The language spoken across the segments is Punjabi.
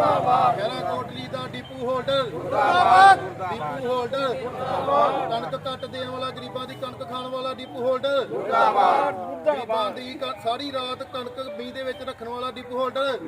ਜਿੰਦਾਬਾਦ ਖੈਰਾ ਕੋਟਲੀ ਦਾ ਡਿਪੂ ਹੋਲਡਰ। ਜਿੰਦਾਬਾਦ ਡਿਪੂ ਹੋਲਡਰ। ਜਿੰਦਾਬਾਦ ਕਣਕ ਕੱਟ ਦੇਣ ਵਾਲਾ ਗਰੀਬਾਂ ਦੀ ਕਣਕ ਖਾਣ ਵਾਲਾ ਡਿਪੂ ਹੋਲਡਰ। ਜਿੰਦਾਬਾਦ ਗਰੀਬਾਂ ਦੀ ਸਾਰੀ ਰਾਤ ਕਣਕ ਮੀਂਹ ਦੇ ਵਿੱਚ ਰੱਖਣ ਵਾਲਾ ਡਿਪੂ ਹੋਲਡਰ।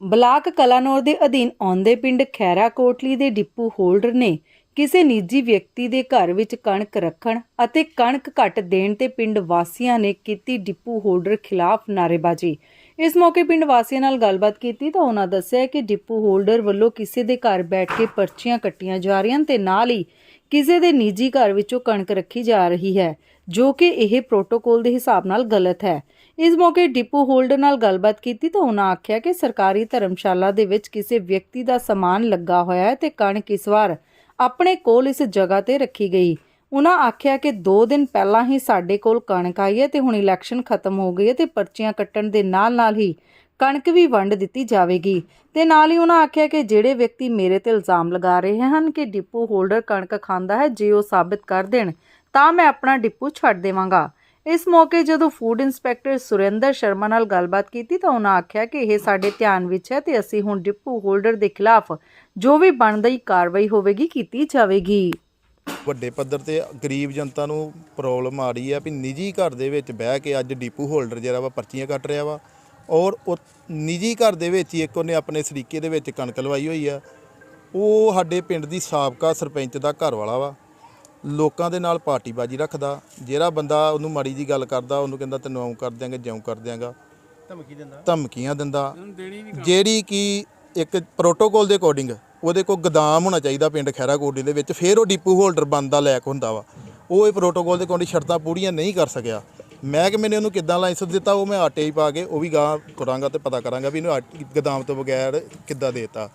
ਬਲਾਕ ਕਲਾਨੌਰ ਦੇ ਅਧੀਨ ਆਉਂਦੇ ਪਿੰਡ ਖੈਰਾ ਕੋਟਲੀ ਦੇ ਡਿਪੂ ਹੋਲਡਰ ਨੇ ਕਿਸੇ ਨਿੱਜੀ ਵਿਅਕਤੀ ਦੇ ਘਰ ਵਿੱਚ ਕਣਕ ਰੱਖਣ ਅਤੇ ਕਣਕ ਘੱਟ ਦੇਣ ਤੇ ਪਿੰਡ ਵਾਸੀਆਂ ਨੇ ਕੀਤੀ ਡਿਪੂ ਹੋਲਡਰ ਖਿਲਾਫ ਨਾਅਰੇਬਾਜ਼ੀ। ਇਸ ਮੌਕੇ ਪਿੰਡ ਵਾਸੀਆਂ ਨਾਲ ਗੱਲਬਾਤ ਕੀਤੀ ਤਾਂ ਉਹਨਾਂ ਦੱਸਿਆ ਕਿ ਡਿਪੂ ਹੋਲਡਰ ਵੱਲੋਂ ਕਿਸੇ ਦੇ ਘਰ ਬੈਠ ਕੇ ਪਰਚੀਆਂ ਕੱਟੀਆਂ ਜਾ ਰਹੀਆਂ ਤੇ ਨਾਲ ਹੀ ਕਿਸੇ ਦੇ ਨਿੱਜੀ ਘਰ ਵਿੱਚੋਂ ਕਣਕ ਰੱਖੀ ਜਾ ਰਹੀ ਹੈ, ਜੋ ਕਿ ਇਹ ਪ੍ਰੋਟੋਕੋਲ ਦੇ ਹਿਸਾਬ ਨਾਲ ਗਲਤ ਹੈ। ਇਸ ਮੌਕੇ ਡਿਪੂ ਹੋਲਡਰ ਨਾਲ ਗੱਲਬਾਤ ਕੀਤੀ ਤਾਂ ਉਹਨਾਂ ਆਖਿਆ ਕਿ ਸਰਕਾਰੀ ਧਰਮਸ਼ਾਲਾ ਦੇ ਵਿੱਚ ਕਿਸੇ ਵਿਅਕਤੀ ਦਾ ਸਮਾਨ ਲੱਗਾ ਹੋਇਆ ਹੈ ਤੇ ਕਣਕ ਇਸ ਵਾਰ ਆਪਣੇ ਕੋਲ ਇਸ ਜਗ੍ਹਾ ਤੇ ਰੱਖੀ ਗਈ। ਉਹਨਾਂ ਆਖਿਆ ਕਿ 2 ਦਿਨ ਪਹਿਲਾਂ ਹੀ ਸਾਡੇ ਕੋਲ ਕਣਕ ਆਈ ਹੈ ਤੇ ਹੁਣ ਇਲੈਕਸ਼ਨ ਖਤਮ ਹੋ ਗਈ ਹੈ ਤੇ ਪਰਚੀਆਂ ਕੱਟਣ ਦੇ ਨਾਲ-ਨਾਲ ਹੀ ਕਣਕ ਵੀ ਵੰਡ ਦਿੱਤੀ ਜਾਵੇਗੀ। ਤੇ ਨਾਲ ਹੀ ਉਹਨਾਂ ਆਖਿਆ ਕਿ ਜਿਹੜੇ ਵਿਅਕਤੀ ਮੇਰੇ ਤੇ ਇਲਜ਼ਾਮ ਲਗਾ ਰਹੇ ਹਨ ਕਿ ਡਿਪੂ ਹੋਲਡਰ ਕਣਕ ਖਾਂਦਾ ਹੈ, ਜੇ ਉਹ ਸਾਬਤ ਕਰ ਦੇਣ, ਤਾਂ ਮੈਂ ਆਪਣਾ ਡਿਪੂ ਛੱਡ ਦੇਵਾਂਗਾ। ਇਸ ਮੌਕੇ ਜਦੋਂ ਫੂਡ ਇੰਸਪੈਕਟਰ ਸੁਰਿੰਦਰ ਸ਼ਰਮਾ ਨਾਲ ਗੱਲਬਾਤ ਕੀਤੀ ਤਾਂ ਉਹਨਾਂ ਆਖਿਆ ਕਿ ਇਹ ਸਾਡੇ ਧਿਆਨ ਵਿੱਚ ਹੈ ਤੇ ਅਸੀਂ ਹੁਣ ਡਿਪੂ ਹੋਲਡਰ ਦੇ ਖਿਲਾਫ ਜੋ ਵੀ ਬਣਦੀ ਕਾਰਵਾਈ ਹੋਵੇਗੀ, ਕੀਤੀ ਜਾਵੇਗੀ। ਵੱਡੇ ਪੱਧਰ ਤੇ ਗਰੀਬ ਜਨਤਾ ਨੂੰ ਪ੍ਰੋਬਲਮ ਆ ਰਹੀ ਹੈ ਵੀ ਨਿੱਜੀ ਘਰ ਦੇ ਵਿੱਚ ਬਹਿ ਕੇ ਅੱਜ ਡੀਪੂ ਹੋਲਡਰ ਜਿਹੜਾ ਵਾ ਪਰਚੀਆਂ ਕੱਟ ਰਿਹਾ ਵਾ। ਔਰ ਉਹ ਨਿੱਜੀ ਘਰ ਦੇ ਵਿੱਚ ਹੀ ਇੱਕ ਉਹਨੇ ਆਪਣੇ ਸਰੀਕੇ ਦੇ ਵਿੱਚ ਕਣਕ ਲਵਾਈ ਹੋਈ ਆ। ਉਹ ਸਾਡੇ ਪਿੰਡ ਦੀ ਸਾਬਕਾ ਸਰਪੰਚ ਦਾ ਘਰ ਵਾਲਾ ਵਾ। ਲੋਕਾਂ ਦੇ ਨਾਲ ਪਾਰਟੀਬਾਜੀ ਰੱਖਦਾ। ਜਿਹੜਾ ਬੰਦਾ ਉਹਨੂੰ ਮਾੜੀ ਜੀ ਗੱਲ ਕਰਦਾ ਉਹਨੂੰ ਕਹਿੰਦਾ ਤੈਨੂੰ ਆਉਂ ਕਰ ਦਿਆਂਗੇ ਜਿਉਂ ਕਰ ਦਿਆਂਗਾ। ਧਮਕੀ ਦਿੰਦਾ। ਧਮਕੀਆਂ ਦਿੰਦਾ। ਜਿਹੜੀ ਕਿ ਇੱਕ ਪ੍ਰੋਟੋਕੋਲ ਦੇ ਅਕੋਰਡਿੰਗ ਉਹਦੇ ਕੋਲ ਗਦਾਮ ਹੋਣਾ ਚਾਹੀਦਾ ਪਿੰਡ ਖੈਰਾ ਕੋਟੀ ਦੇ ਵਿੱਚ, ਫਿਰ ਉਹ ਡਿਪੂ ਹੋਲਡਰ ਬਣਦਾ ਲਾਇਕ ਹੁੰਦਾ ਵਾ। ਉਹ ਇਹ ਪ੍ਰੋਟੋਕੋਲ ਦੇ ਅਕੋਰਡਿੰਗ ਸ਼ਰਤਾਂ ਪੂਰੀਆਂ ਨਹੀਂ ਕਰ ਸਕਿਆ। ਮਹਿਕਮੇ ਨੇ ਉਹਨੂੰ ਕਿੱਦਾਂ ਲਾਇਸੈਂਸ ਦਿੱਤਾ, ਉਹ ਮੈਂ ਆਟੇ ਹੀ ਪਾ ਕੇ ਉਹ ਵੀ ਗਾਂ ਕਰਾਂਗਾ ਤੇ ਪਤਾ ਕਰਾਂਗਾ ਵੀ ਇਹਨੂੰ ਆਟ- ਗਦਾਮ ਤੋਂ ਬਗੈਰ ਕਿੱਦਾਂ ਦੇਤਾ।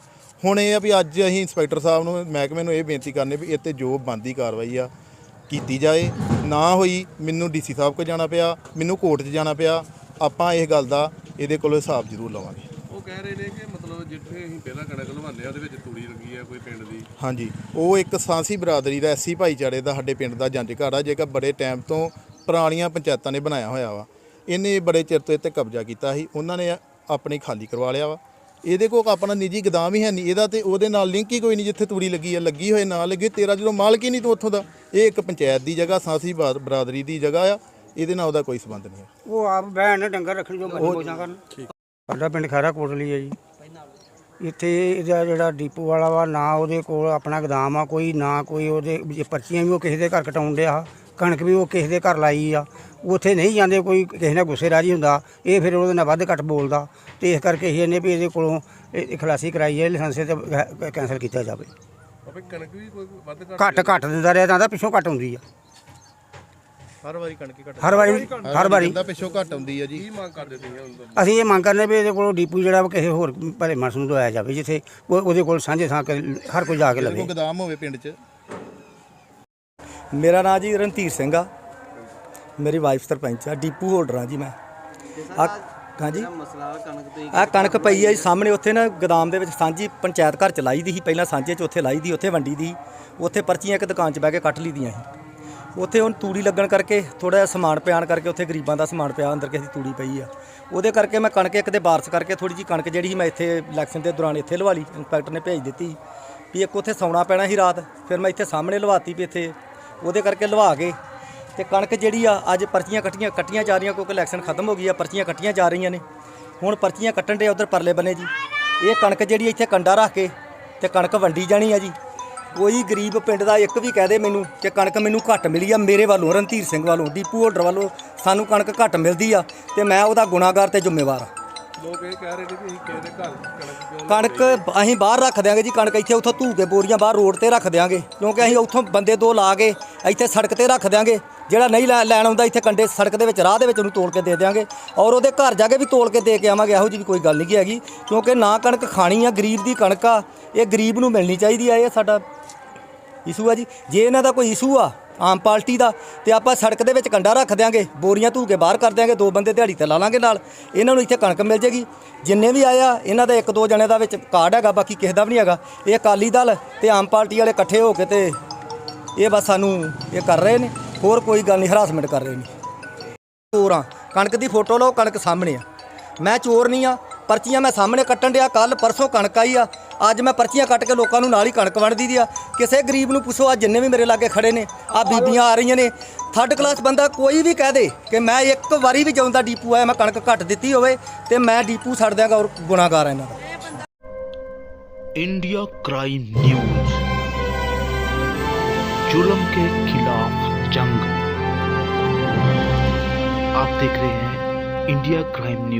ਹੁਣ ਇਹ ਆ ਵੀ ਅੱਜ ਅਸੀਂ ਇੰਸਪੈਕਟਰ ਸਾਹਿਬ ਨੂੰ ਮਹਿਕਮੇ ਨੂੰ ਇਹ ਬੇਨਤੀ ਕਰਨੀ ਵੀ ਇਹ ਤੇ ਜੋ ਬੰਦੀ ਕਾਰਵਾਈ ਆ, ਕੀਤੀ ਜਾਏ। ਨਾ ਹੋਈ ਮੈਨੂੰ ਡੀਸੀ ਸਾਹਿਬ ਕੋਲ ਜਾਣਾ ਪਿਆ, ਮੈਨੂੰ ਕੋਰਟ 'ਚ ਜਾਣਾ ਪਿਆ। ਆਪਾਂ ਇਹ ਗੱਲ ਦਾ ਇਹਦੇ ਕੋਲ ਹਿਸਾਬ ਜ਼ਰੂਰ ਲਵਾਂਗੇ। ਉਹ ਕਹਿ ਰਹੇ ਨੇ ਕਿ ਮਤਲਬ ਜਿੱਥੇ ਅਸੀਂ ਪਹਿਲਾਂ ਕਣਕ ਲਵਾਉਂਦੇ ਆ ਉਹਦੇ ਵਿੱਚ ਤੂੜੀ ਲੱਗੀ ਆ ਕੋਈ ਪਿੰਡ ਦੀ। ਹਾਂਜੀ ਉਹ ਇੱਕ ਸਾਂਸੀ ਬਰਾਦਰੀ ਦਾ ਐਸੀ ਭਾਈਚਾਰੇ ਦਾ ਸਾਡੇ ਪਿੰਡ ਦਾ ਜੰਜ ਘਰ ਆ ਜਿਹੜਾ ਬੜੇ ਟਾਈਮ ਤੋਂ ਪੁਰਾਣੀਆਂ ਪੰਚਾਇਤਾਂ ਨੇ ਬਣਾਇਆ ਹੋਇਆ ਵਾ। ਇਹਨੇ ਬੜੇ ਚਿਰ ਤੋਂ ਇੱਥੇ ਕਬਜ਼ਾ ਕੀਤਾ ਸੀ ਉਹਨਾਂ ਨੇ ਆਪਣੀ ਖਾਲੀ ਕਰਵਾ ਲਿਆ ਵਾ। ਇਹਦੇ ਕੋਲ ਆਪਣਾ ਨਿੱਜੀ ਗਦਾਮ ਹੀ ਹੈ ਨਹੀਂ ਇਹਦਾ ਤੇ ਉਹਦੇ ਨਾਲ ਲਿੰਕ ਹੀ ਕੋਈ ਨਹੀਂ ਜਿੱਥੇ ਤੂੜੀ ਲੱਗੀ ਆ ਲੱਗੀ ਹੋਏ ਨਾ ਲੱਗੇ ਤੇਰਾ ਜਦੋਂ ਮਾਲਕ ਹੀ ਨਹੀਂ ਤੂੰ ਉੱਥੋਂ ਦਾ। ਇਹ ਇੱਕ ਪੰਚਾਇਤ ਦੀ ਜਗ੍ਹਾ ਸਾਂਸੀ ਬਰਾ- ਬਰਾਦਰੀ ਦੀ ਜਗ੍ਹਾ ਆ ਇਹਦੇ ਨਾਲ ਉਹਦਾ ਕੋਈ ਸੰਬੰਧ ਨਹੀਂ ਹੈ। ਉਹ ਆਪ ਬਹਿਣ ਨੇ ਡੰਗਰ ਰੱਖਣ ਜੋ ਮਰਜ਼ੀ ਕਰਨ। ਸਾਡਾ ਪਿੰਡ ਖੈਰਾ ਕੋਟਲੀ ਹੈ ਜੀ। ਇੱਥੇ ਇਹਦਾ ਜਿਹੜਾ ਡੀਪੂ ਵਾਲਾ ਵਾ ਨਾ ਉਹਦੇ ਕੋਲ ਆਪਣਾ ਗਦਾਮ ਆ ਕੋਈ ਨਾ ਕੋਈ ਉਹਦੇ ਜੇ ਪਰਚੀਆਂ ਵੀ ਉਹ ਕਿਸੇ ਦੇ ਘਰ ਕਟਾਉਣ ਡਿਆ। ਕਣਕ ਵੀ ਉਹ ਕਿਸੇ ਦੇ ਘਰ ਲਾਈ ਆ। ਉੱਥੇ ਨਹੀਂ ਜਾਂਦੇ ਕੋਈ ਕਿਸੇ ਨਾਲ ਗੁੱਸੇ ਰਾਜੀ ਹੁੰਦਾ। ਇਹ ਫਿਰ ਉਹਦੇ ਨਾਲ ਵੱਧ ਘੱਟ ਬੋਲਦਾ। ਤੇ ਇਸ ਕਰਕੇ ਇਹਨੇ ਵੀ ਇਹਦੇ ਕੋਲੋਂ ਇਹ ਖਲਾਸੀ ਕਰਾਈ ਹੈ ਲਾਇਸੈਂਸ ਤੇ ਕੈਂਸਲ ਕੀਤਾ ਜਾਵੇ। ਆਪੇ ਕਣਕ ਵੀ ਕੋਈ ਵੱਧ ਘੱਟ ਘੱਟ ਦਿੰਦਾ ਰਿਹਾ ਤਾਂ ਪਿੱਛੋਂ ਘੱਟ ਹੁੰਦੀ ਆ। ਹਰ ਵਾਰੀ ਕਣਕੀ ਘਟ ਹਰ ਵਾਰੀ ਹਰ ਵਾਰੀ ਕਹਿੰਦਾ ਪਿੱਛੋਂ ਘਟ ਆਉਂਦੀ ਆ ਜੀ। ਕੀ ਮੰਗ ਕਰਦੇ ਤੁਸੀਂ ਹੁਣ ਤੋਂ? ਅਸੀਂ ਇਹ ਮੰਗ ਕਰਨੇ ਵੀ ਇਹਦੇ ਕੋਲ ਡੀਪੂ ਜਿਹੜਾ ਵਾ ਕਿਸੇ ਹੋਰ ਭਲੇ ਮਾਨਸ ਨੂੰ ਦਵਾਇਆ ਜਾਵੇ ਜਿੱਥੇ ਉਹ- ਉਹਦੇ ਕੋਲ ਸਾਂਝੇ ਥਾਂ ਕੇ ਹਰ ਕੋਈ ਜਾ ਕੇ ਲਵੇ ਗਦਾਮ ਹੋਵੇ ਪਿੰਡ 'ਚ? ਮੇਰਾ ਨਾਂ ਜੀ ਰਣਧੀਰ ਸਿੰਘ ਆ। ਮੇਰੀ ਵਾਈਫ ਸਰਪੰਚ ਆ ਡੀਪੂ ਹੋਲਡਰ ਆ ਜੀ ਮੈਂ। ਆ ਹਾਂਜੀ ਆ ਕਣਕ ਪਈ ਆ ਜੀ ਸਾਹਮਣੇ ਉੱਥੇ ਨਾ ਗਦਾਮ ਦੇ ਵਿੱਚ ਸਾਂਝੀ ਪੰਚਾਇਤ ਘਰ ਚ ਲਾਈ ਦੀ ਸੀ। ਪਹਿਲਾਂ ਸਾਂਝੇ ਚ ਉੱਥੇ ਲਾਈ ਦੀ ਉੱਥੇ ਵੰਡੀ ਦੀ ਉੱਥੇ ਪਰਚੀਆਂ ਇੱਕ ਦੁਕਾਨ 'ਚ ਬਹਿ ਕੇ ਕੱਟ ਲਈ ਦੀਆਂ ਸੀ। ਉੱਥੇ ਹੁਣ ਤੂੜੀ ਲੱਗਣ ਕਰਕੇ ਥੋੜਾ ਜਿਹਾ ਸਮਾਨ ਪਿਆਣ ਕਰਕੇ ਉੱਥੇ ਗਰੀਬਾਂ ਦਾ ਸਮਾਨ ਪਿਆ, ਅੰਦਰ ਕਿਸੇ ਦੀ ਤੂੜੀ ਪਈ ਆ। ਉਹਦੇ ਕਰਕੇ ਮੈਂ ਕਣਕ ਇੱਕ ਦੇ ਬਾਰਸ ਕਰਕੇ ਥੋੜੀ ਜੀ ਕਣਕ ਜਿਹੜੀ ਸੀ ਮੈਂ ਇੱਥੇ ਇਲੈਕਸ਼ਨ ਦੇ ਦੌਰਾਨ ਇੱਥੇ ਲਵਾ ਲਈ, ਇੰਸਪੈਕਟਰ ਨੇ ਭੇਜ ਦਿੱਤੀ ਵੀ ਇੱਕ ਉੱਥੇ ਸੌਣਾ ਪੈਣਾ ਸੀ ਰਾਤ, ਫਿਰ ਮੈਂ ਇੱਥੇ ਸਾਹਮਣੇ ਲਵਾਤੀ ਵੀ ਇੱਥੇ, ਉਹਦੇ ਕਰਕੇ ਲਵਾ ਕੇ ਤੇ ਕਣਕ ਜਿਹੜੀ ਆ, ਅੱਜ ਪਰਚੀਆਂ ਕੱਟੀਆਂ ਕੱਟੀਆਂ ਜਾ ਰਹੀਆਂ ਕਿਉਂਕਿ ਇਲੈਕਸ਼ਨ ਖਤਮ ਹੋ ਗਈ ਆ, ਪਰਚੀਆਂ ਕੱਟੀਆਂ ਜਾ ਰਹੀਆਂ ਨੇ। ਹੁਣ ਪਰਚੀਆਂ ਕੱਟਣ ਦੇ ਉਧਰ ਪਰਲੇ ਬੰਨੇ ਜੀ। ਇਹ ਕਣਕ ਜਿਹੜੀ ਇੱਥੇ ਕੰਡਾ ਰੱਖ ਕੇ ਤੇ ਕਣਕ ਵੰਡੀ ਜਾਣੀ ਆ ਜੀ। ਕੋਈ ਗਰੀਬ ਪਿੰਡ ਦਾ ਇੱਕ ਵੀ ਕਹਿ ਦੇ ਮੈਨੂੰ ਕਿ ਕਣਕ ਮੈਨੂੰ ਘੱਟ ਮਿਲੀ ਆ ਮੇਰੇ ਵੱਲੋਂ ਰਣਧੀਰ ਸਿੰਘ ਵੱਲੋਂ ਡੀਪੂ ਹੋਲਡਰ ਵੱਲੋਂ ਸਾਨੂੰ ਕਣਕ ਘੱਟ ਮਿਲਦੀ ਆ ਤੇ ਮੈਂ ਉਹਦਾ ਗੁਨਾਹਗਾਰ ਤੇ ਜ਼ਿੰਮੇਵਾਰ ਆ। ਲੋਕ ਇਹ ਕਹਿ ਰਹੇ ਨੇ ਕਿ ਅਸੀਂ ਕਿਸੇ ਦੇ ਘਰ ਕਣਕ ਕਿਉਂ ਕਣਕ ਅਸੀਂ ਬਾਹਰ ਰੱਖ ਦਿਆਂਗੇ ਜੀ ਕਣਕ ਇੱਥੇ ਉੱਥੋਂ ਧੂ ਕੇ ਬੋਰੀਆਂ ਬਾਹਰ ਰੋਡ ਤੇ ਰੱਖ ਦਿਆਂਗੇ ਕਿਉਂਕਿ ਅਸੀਂ ਉੱਥੋਂ ਬੰਦੇ ਦੋ ਲਾ ਕੇ ਇੱਥੇ ਸੜਕ ਤੇ ਰੱਖ ਦਿਆਂਗੇ ਜਿਹੜਾ ਨਹੀਂ ਲੈ- ਲੈਣ ਆਉਂਦਾ ਇੱਥੇ ਕੰਡੇ ਸੜਕ ਦੇ ਵਿੱਚ ਰਾਹ ਦੇ ਵਿੱਚ ਉਹਨੂੰ ਤੋਲ ਕੇ ਦੇ ਦਿਆਂਗੇ ਔਰ ਉਹਦੇ ਘਰ ਜਾ ਕੇ ਵੀ ਤੋਲ ਕੇ ਦੇ ਕੇ ਆਵਾਂਗੇ ਇਹੋ ਜਿਹੀ ਕੋਈ ਗੱਲ ਨਹੀਂ ਹੈਗੀ ਕਿਉਂਕਿ ਨਾ ਕਣਕ ਖਾਣੀ ਆ ਗਰੀਬ ਦੀ ਕਣਕ ਆ ਇਹ ਗਰੀਬ ਨੂੰ ਮਿਲਣੀ ਚਾਹੀਦੀ ਆ ਇਹ ਸਾਡਾ ਇਸ਼ੂ ਆ ਜੀ। ਜੇ ਇਹਨਾਂ ਦਾ ਕੋਈ ਇਸ਼ੂ ਆ, ਆਮ ਪਾਰਟੀ ਦਾ, ਤੇ ਆਪਾਂ ਸੜਕ ਦੇ ਵਿੱਚ ਕੰਡਾ ਰੱਖ ਦਿਆਂਗੇ, ਬੋਰੀਆਂ ਧੂ ਕੇ ਬਾਹਰ ਕਰ ਦਿਆਂਗੇ, ਦੋ ਬੰਦੇ ਦਿਹਾੜੀ ਤੇ ਲਾ ਲਾਂਗੇ ਨਾਲ। ਇਹਨਾਂ ਨੂੰ ਇੱਥੇ ਕਣਕ ਮਿਲ ਜੇਗੀ। ਜਿੰਨੇ ਵੀ ਆਇਆ ਇਹਨਾਂ ਦਾ ਇੱਕ ਦੋ ਜਣੇ ਦਾ ਵਿੱਚ ਕਾਰਡ ਹੈਗਾ, ਬਾਕੀ ਕਿਸੇ ਦਾ ਵੀ ਨਹੀਂ ਹੈਗਾ। ਇਹ ਅਕਾਲੀ ਦਲ ਤੇ ਆਮ ਪਾਰਟੀ ਵਾਲੇ ਇਕੱਠੇ ਹੋ ਕੇ ਤੇ ਇਹ ਬਸ ਸਾਨੂੰ ਇਹ ਕਰ ਰਹੇ ਨੇ। ਹੋਰ ਕੋਈ ਗੱਲ ਨਹੀਂ, ਹਰਾਸਮੈਂਟ ਕਰ ਰਹੇ ਨੇ। ਹੋਰ ਆ, ਕਣਕ ਦੀ ਫੋਟੋ ਲਓ, ਕਣਕ ਸਾਹਮਣੇ ਆ। ਮੈਂ ਚੋਰ ਨਹੀਂ ਆ ਪਰਚੀਆਂ ਮੈਂ ਸਾਹਮਣੇ ਕੱਟਣ ਡਿਆ ਕੱਲ ਪਰਸੋਂ ਕਣਕ ਆਈ ਆ ਅੱਜ ਮੈਂ ਪਰਚੀਆਂ ਕੱਟ ਕੇ ਲੋਕਾਂ ਨੂੰ ਨਾਲ ਹੀ ਕਣਕ ਵੰਡਦੀ ਦੀ ਆ ਕਿਸੇ ਗਰੀਬ ਨੂੰ ਪੁੱਛੋ ਆ ਜਿੰਨੇ ਵੀ ਮੇਰੇ ਲਾਗੇ ਖੜੇ ਨੇ ਆ ਬੀਬੀਆਂ ਆ ਰਹੀਆਂ ਨੇ ਥਰਡ ਕਲਾਸ ਬੰਦਾ ਕੋਈ ਵੀ ਕਹਿ ਦੇ ਕਿ ਮੈਂ ਇੱਕ ਵਾਰੀ ਵੀ ਜਾਉਂਦਾ ਡੀਪੂ ਆਇਆ ਮੈਂ ਕਣਕ ਘੱਟ ਦਿੱਤੀ ਹੋਵੇ ਤੇ ਮੈਂ ਡੀਪੂ ਛੱਡ ਦਿਆਂਗਾ ਔਰ ਗੁਨਾਹਗਾਰ ਆ ਇਹਨਾਂ ਦਾ इंडिया क्राइम न्यूज जुल्म के खिलाफ जंग आप देख रहे हैं इंडिया क्राइम न्यूज